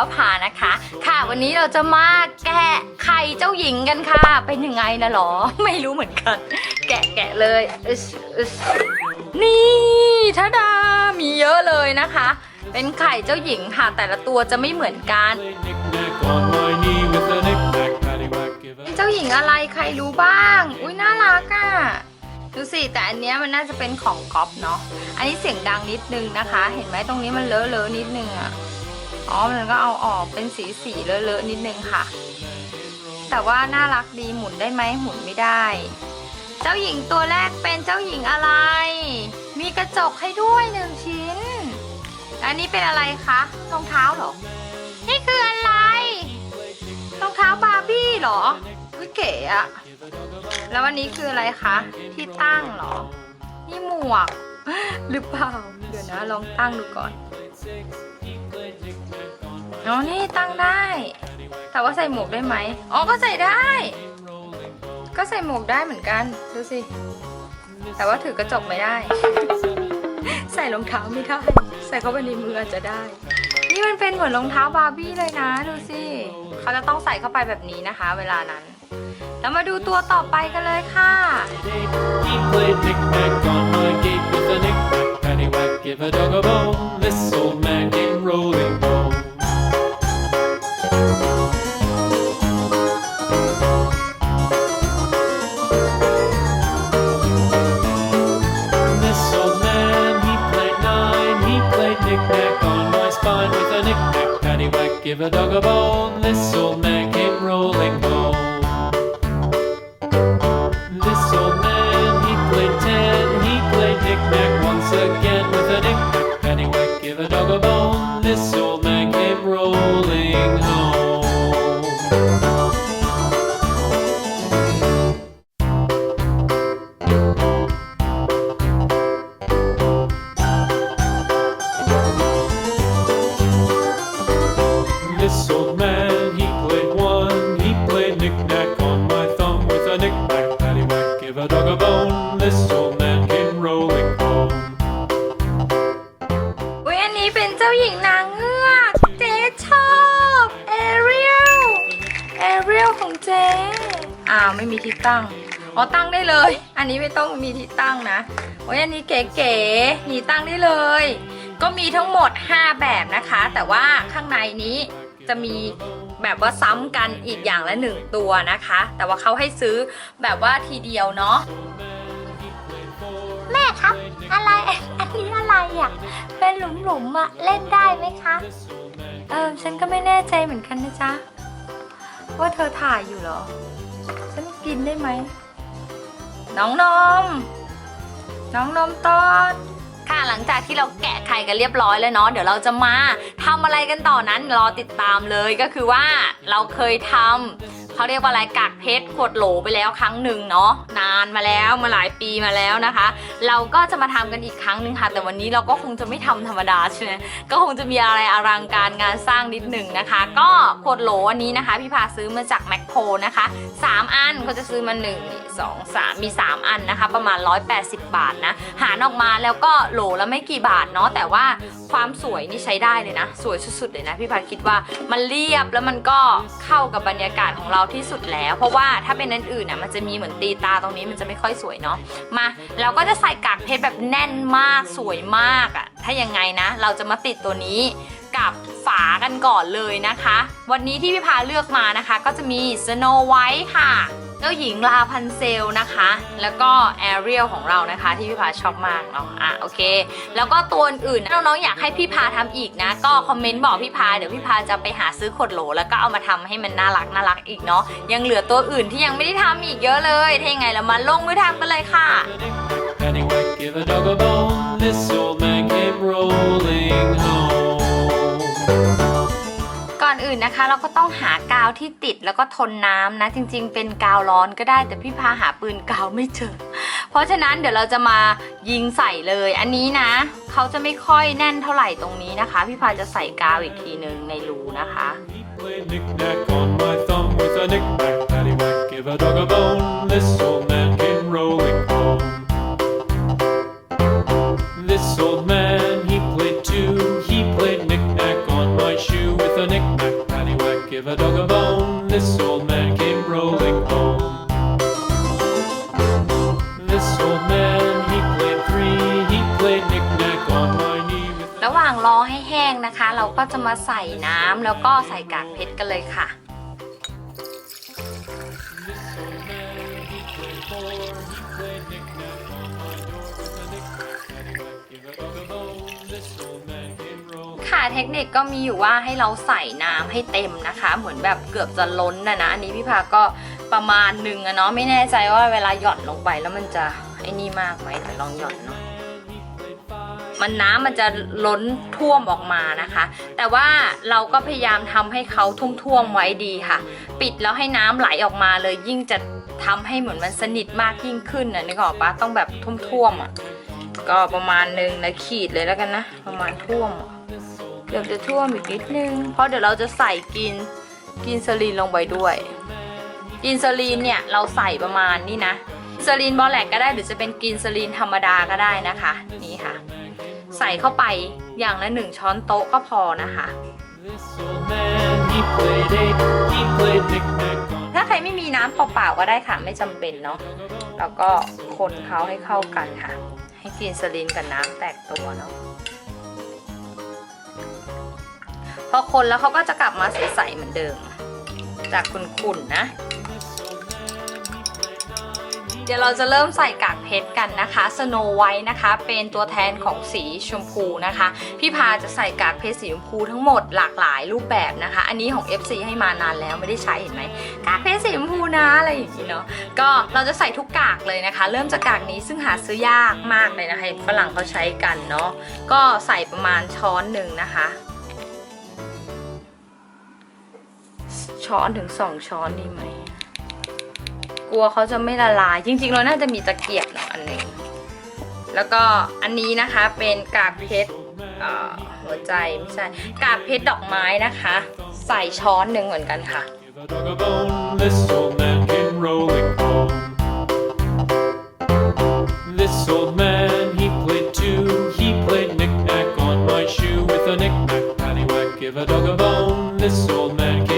วภานะคะ ค่ะวันนี้เราจะมาแกะไข่เจ้าหญิงกันค่ะ เป็นยังไงนะหรอ ไม่รู้เหมือนกัน แกะแกะเลยนี่ทาดามีเยอะเลยนะคะ เป็นไข่เจ้าหญิงค่ะ แต่ละตัวจะไม่เหมือนกันเป็นเจ้าหญิงอะไรใครรู้บ้าง อุ้ยน่ารักอะ่ะดูสิแต่อันเนี้ยมันน่าจะเป็นของก๊อฟเนาะ อันนี้เสียงดังนิดนึงนะคะ เห็นไหมตรงนี้มันเลอะเลอะนิดนึงอะ่ะ อ๋อมันก็เอาออกเป็นสีสีๆเลอะๆนิดนึงค่ะ แต่ว่าน่ารักดีหมุนได้ไหมหมุนไม่ได้ เจ้าหญิงตัวแรกเป็นเจ้าหญิงอะไร มีกระจกให้ด้วยหนึ่งชิ้น อันนี้เป็นอะไรคะรองเท้าเหรอ นี่คืออะไรรองเท้าบาร์บี้เหรอวิเก๋อะแล้ววันนี้คืออะไรคะ ที่ตั้งเหรอ นี่หมวก หรือเปล่า เดี๋ยวนะลองตั้งดูก่อน อ๋อนี่ตั้งได้ แต่ว่าใส่หมวกได้ไหมอ๋อก็ใส่ได้ ก็ใส่หมวกได้เหมือนกัน ดูสิ แต่ว่าถือกระจกไม่ได้ ใส่รองเท้าไม่ได้ ใส่เข้าไปในมืออาจจะได้ นี่มันเป็นเหมือนรองเท้าบาร์บี้เลยนะ ดูสิ เขาจะต้องใส่เข้าไปแบบนี้นะคะ เวลานั้น แล้วมาดูตัวต่อไปกันเลยค่ะ give a dog a bone. This old man came rolling home. Give a dog a bone. This old man came rolling home. This old man, he played ten. He played knick-knack once again with a knick-knack, paddywhack, give a dog a bone. This old man came rolling This old man came rolling home. อุ้ยอันนี้เป็นเจ้าหญิงนางเงือกเจ๊ชอบเอเรียลเอเรียลของเจ๊อ้าวไม่มีที่ตั้งอ๋อตั้งได้เลย อันนี้ไม่ต้องมีที่ตั้งนะโอ้ยอันนี้เก๋ๆนี่ตั้งได้เลย ก็มีทั้งหมด 5 แบบนะคะ แต่ว่าข้างในนี้จะมีแบบว่าซ้ำกันอีกอย่างละหนึ่งตัวนะคะ แต่ว่าเขาให้ซื้อแบบว่าทีเดียวเนาะ ครับ อะไร อันนี้อะไรอะ เป็นหลุมๆอะ เล่นได้ไหมคะ เออ ฉันก็ไม่แน่ใจเหมือนกันนะจ๊ะ ว่าเธอถ่ายอยู่เหรอ ฉันกินได้ไหม น้องนม น้องนมตอดค่ะหลังจากที่เราแกะไข่กันเรียบร้อยแล้วเนาะเดี๋ยวเราจะมาทำอะไรกันต่อนั้นรอติดตามเลยก็คือว่าเราเคยทำ เขาเรียกว่าอะไรกากเพชรขวดโหลไปแล้วครั้งหนึ่งเนาะนานมาแล้วมาหลายปีมาแล้วนะคะ เราก็จะมาทำกันอีกครั้งหนึ่งค่ะ แต่วันนี้เราก็คงจะไม่ทำธรรมดาใช่ไหมก็คงจะมีอะไรอลังการงานสร้างนิดหนึ่งนะคะ ก็ขวดโหลอันนี้นะคะ พี่พาซื้อมาจากแมคโครนะคะสามอันเขาจะซื้อมาหนึ่งสองสามมีสามอันนะคะ ประมาณ 180 บาทนะหารออกมาแล้วก็โหลละไม่กี่บาทเนาะแต่ว่าความสวยนี่ใช้ได้เลยนะ สวยสุดๆเลยนะพี่พาคิดว่ามันเรียบแล้วมันก็เข้ากับบรรยากาศของเราที่สุดแล้ว เพราะว่าถ้าเป็นอันอื่นน่ะมันจะมีเหมือนตีตาตรงนี้มันจะไม่ค่อยสวยเนาะมาเราก็จะใส่กากเพชรแบบแน่นมากสวยมากอะถ้ายังไงนะ เราจะมาติดตัวนี้กับฝากันก่อนเลยนะคะ วันนี้ที่พี่พาเลือกมานะคะ ก็จะมี Snow White ค่ะ เจ้าหญิงลาพันเซลนะคะ แล้วก็แอเรียลของเรานะคะที่พี่พาชอบมากเนาะอะโอเค แล้วก็ตัวอื่นน้องๆอยากให้พี่พาทำอีกนะ ก็คอมเมนต์บอกพี่พาเดี๋ยวพี่พาจะไปหาซื้อขวดโหล แล้วก็เอามาทำให้มันน่ารักน่ารักอีกเนาะยังเหลือตัวอื่นที่ยังไม่ได้ทำอีกเยอะเลยถ้ายังไงเรามาลงมือทำกันเลยค่ะ Anyway, give a dog a bone. This old man อนอื่นนะคะ เราก็ต้องหากาวที่ติดแล้วก็ทนน้ำนะ จริง ๆ เป็นกาวร้อนก็ได้ แต่พี่พาหาปืนกาวไม่เจอ เพราะฉะนั้นเดี๋ยวเราจะมายิงใส่เลย อันนี้นะเขาจะไม่ค่อยแน่นเท่าไหร่ตรงนี้นะคะ พี่พาจะใส่กาวอีกทีหนึ่งในรูนะคะ give a dog a bone. This old man came rolling This old man came rolling home. This old man, he played three, he played knick-knack on my knee with ระหว่างรอให้แห้งนะคะ เราก็จะมาใส่น้ำแล้วก็ใส่กากเพชรกันเลยค่ะ ค่ะเทคนิคก็มีอยู่ว่าให้เราใส่น้ำให้เต็มนะคะ เหมือนแบบเกือบจะล้นนะนะอันนี้พี่พาก็ประมาณหนึ่งอะเนาะไม่แน่ใจว่าเวลาหย่อนลงไปแล้วมันจะไอ้นี่มากไหมแต่ลองหย่อนเนาะมันน้ำมันจะล้นท่วมออกมานะคะ แต่ว่าเราก็พยายามทำให้เขาท่วมๆไว้ดีค่ะ ปิดแล้วให้น้ำไหลออกมาเลยยิ่งจะทำให้เหมือนมันสนิทมากยิ่งขึ้นนะนึกออกปะต้องแบบท่วมๆอะก็ประมาณหนึ่งนะขีดเลยแล้วกันนะ ประมาณท่วมอะ เกือบจะท่วมอีกนิดนึง เพราะเดี๋ยวเราจะใส่กินกินซาลีนลงไปด้วย กินซาลีนเนี่ยเราใส่ประมาณนี่นะซาลีนบอลแลกก็ได้หรือจะเป็นกินซาลีนธรรมดาก็ได้นะคะ นี่ค่ะ ใส่เข้าไปอย่างละหนึ่งช้อนโต๊ะก็พอนะคะ ถ้าใครไม่มีน้ำเปล่าๆก็ได้ค่ะไม่จำเป็นเนาะแล้วก็คนเขาให้เข้ากันค่ะ ให้กินสลินกับน้ำแตกตัวเนาะ พอคนแล้วเขาก็จะกลับมาใสๆเหมือนเดิม จากขุ่นๆนะ เดี๋ยวเราจะเริ่มใส่กากเพชรกันนะคะสโนไวท์นะคะ เป็นตัวแทนของสีชมพูนะคะ พี่พาจะใส่กากเพชรสีชมพูทั้งหมดหลากหลายรูปแบบนะคะ อันนี้ของ FC ให้มานานแล้วไม่ได้ใช้เห็นไหมกากเพชรสีชมพูนะอะไรอย่างนี้เนาะก็เราจะใส่ทุกกากเลยนะคะ เริ่มจากกากนี้ซึ่งหาซื้อยากมากเลยนะคะฝรั่งเขาใช้กันเนาะก็ใส่ประมาณช้อนหนึ่งนะคะ ช้อนถึงสองช้อนดีไหม กลัวเขาจะไม่ละลาย จริง ๆ เราน่าจะมีตะเกียบเนาะอันนี้ แล้วก็อันนี้นะคะเป็นกากเพชรหัวใจไม่ใช่ กากเพชรดอกไม้นะคะ ใส่ช้อนหนึ่งเหมือนกันค่ะ This a dog a bone. This old man came.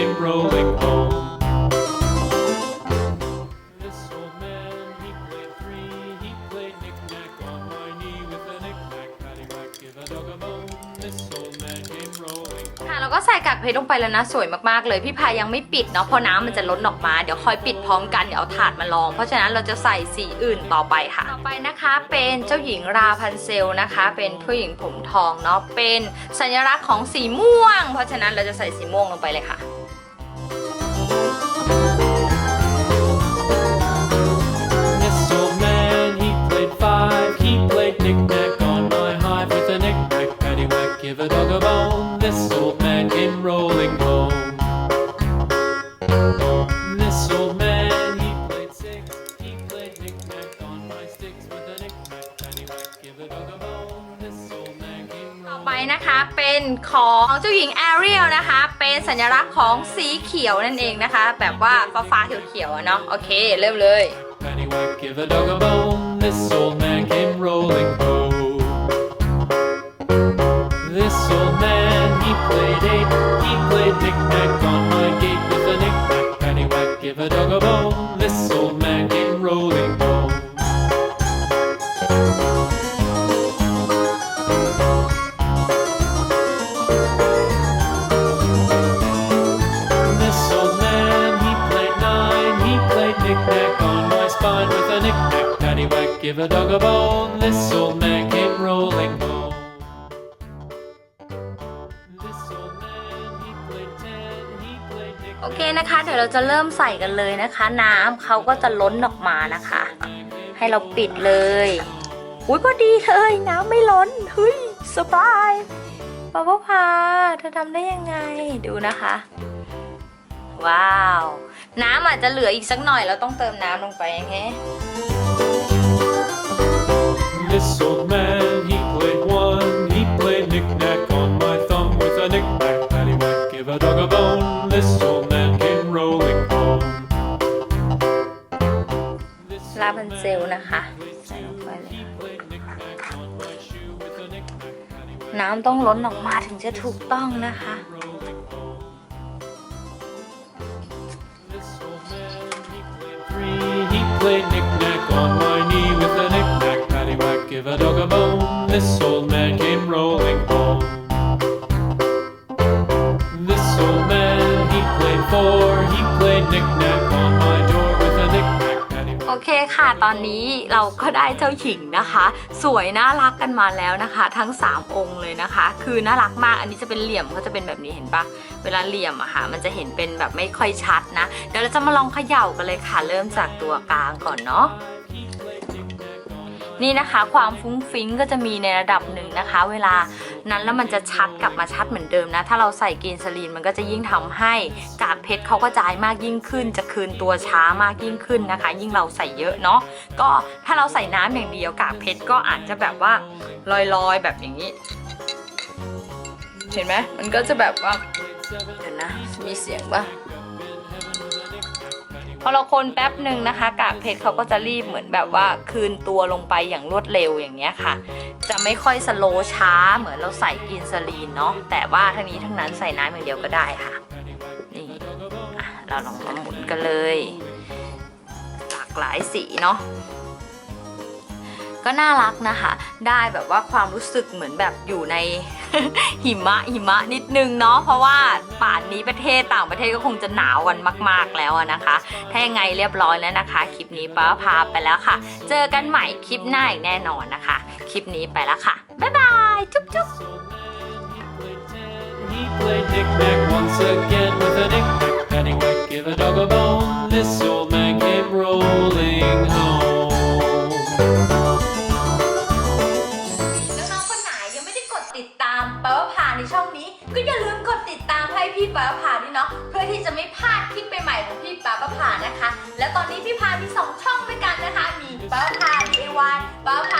เพชรลงไปแล้วนะสวยมากๆเลยพี่พายังไม่ปิดเนาะเพราะน้ำมันจะล้นออกมาเดี๋ยวคอยปิดพร้อมกันเดี๋ยวเอาถาดมาลอง เพราะฉะนั้นเราจะใส่สีอื่นต่อไปค่ะ ต่อไปนะคะเป็นเจ้าหญิงราพันเซลนะคะ เป็นผู้หญิงผมทองเนาะเป็นสัญลักษณ์ของสีม่วง เพราะฉะนั้นเราจะใส่สีม่วงลงไปเลยค่ะ นะคะเป็นของเจ้าหญิงแอเรียลนะคะ เป็นสัญลักษณ์ของสีเขียวนั่นเองนะคะ แบบว่าฟ้าฟ้าๆเขียวๆอะเนาะโอเคเริ่มเลย Paddywhack, give a dog a bone. This old man came rolling home. This old man, he played eight. He played knick-knack on my gate with a knick-knack. Paddywhack, give a dog a bone. My spine with a knick-knack. Paddywhack, give a dog a bone. This old man came rolling home. This old man, he played ten. He played โอ knick-knack. เคนะคะ เดี๋ยวเราจะเริ่มใส่กันเลยนะคะ น้ำเขาก็จะล้นออกมานะคะ ให้เราปิดเลย อุ้ยพอดีเลยน้ำไม่ล้นเฮ้ยสบายป้าป้าพาเธอทำได้ยังไงดูนะคะ ว้าว น้ำอาจจะเหลืออีกสักหน่อยเราต้องเติมน้ำลงไปยังไง This old man, he played one. He played knick-knack on my thumb with a knick-knack. Paddywhack, give a dog a bone. This old man came rolling home. This ลา old พันเซ man, ลนะคะ ใส่ลงไปเลยค่ะ played knick-knack on my shoe with a knick-knack. Paddywhack, น้ำต้องล้นออกมาถึงจะถูกต้องนะคะ play knick-knack on my knee with a knick-knack, paddywhack, give a dog a bone. This old man came rolling home. This old man, he played four, he played knick-knack on my โอเค่ะ ตอนนี้เราก็ได้เจ้าหญิงนะคะ สวยน่ารักกันมาแล้วนะคะ ทั้ง 3 องค์เลยนะคะ คือน่ารักมาก อันนี้จะเป็นเหลี่ยมก็จะเป็นแบบนี้เห็นปะเวลาเหลี่ยมอะค่ะ มันจะเห็นเป็นแบบไม่ค่อยชัดนะ เดี๋ยวเราจะมาลองเขย่ากันเลยค่ะ เริ่มจากตัวกลางก่อนเนาะนี่นะคะ ความฟุ้งฟิ้งก็จะมีในระดับหนึ่งนะคะ เวลา นั้นแล้วมันจะชัดกลับมาชัดเหมือนเดิมนะ ถ้าเราใส่กรีนสลีนมันก็จะยิ่งทำให้กากเพชรเขากระจายมากยิ่งขึ้น จะคืนตัวช้ามากยิ่งขึ้นนะคะ ยิ่งเราใส่เยอะเนาะก็ถ้าเราใส่น้ำอย่างเดียวกากเพชรก็อาจจะแบบว่าลอยๆแบบอย่างนี้ เห็นไหมมันก็จะแบบว่าเดี๋ยวนะมีเสียงป่ะพอเราคนแป๊บหนึ่งนะคะ กากเพชรเขาก็จะรีบเหมือนแบบว่าคืนตัวลงไปอย่างรวดเร็วอย่างเงี้ยค่ะ จะไม่ค่อยสโลว์ช้า เหมือนเราใส่กินซาลีนเนาะแต่ว่าทั้งนี้ทั้งนั้นใส่น้ำอย่างเดียวก็ได้ค่ะนี่เราลองมาหมุนกันเลย หลากหลายสีเนาะ ก็น่ารักนะคะ ได้แบบว่าความรู้สึกเหมือนแบบอยู่ในหิมะหิมะนิดนึงเนาะเพราะว่าป่านนี้ประเทศต่างประเทศก็คงจะหนาวกันมาก ๆแล้วนะคะ ถ้ายังไงเรียบร้อยแล้วนะคะ คลิปนี้ป้าพาไปแล้วค่ะ เจอกันใหม่คลิปหน้าอีกแน่นอนนะคะ คลิปนี้ไปแล้วค่ะ บ๊ายบาย จุ๊บจุ๊บ He played knick-knack once again with a knick-knack, paddywhack, give a dog a bone. This old man came rolling home. ป้าพา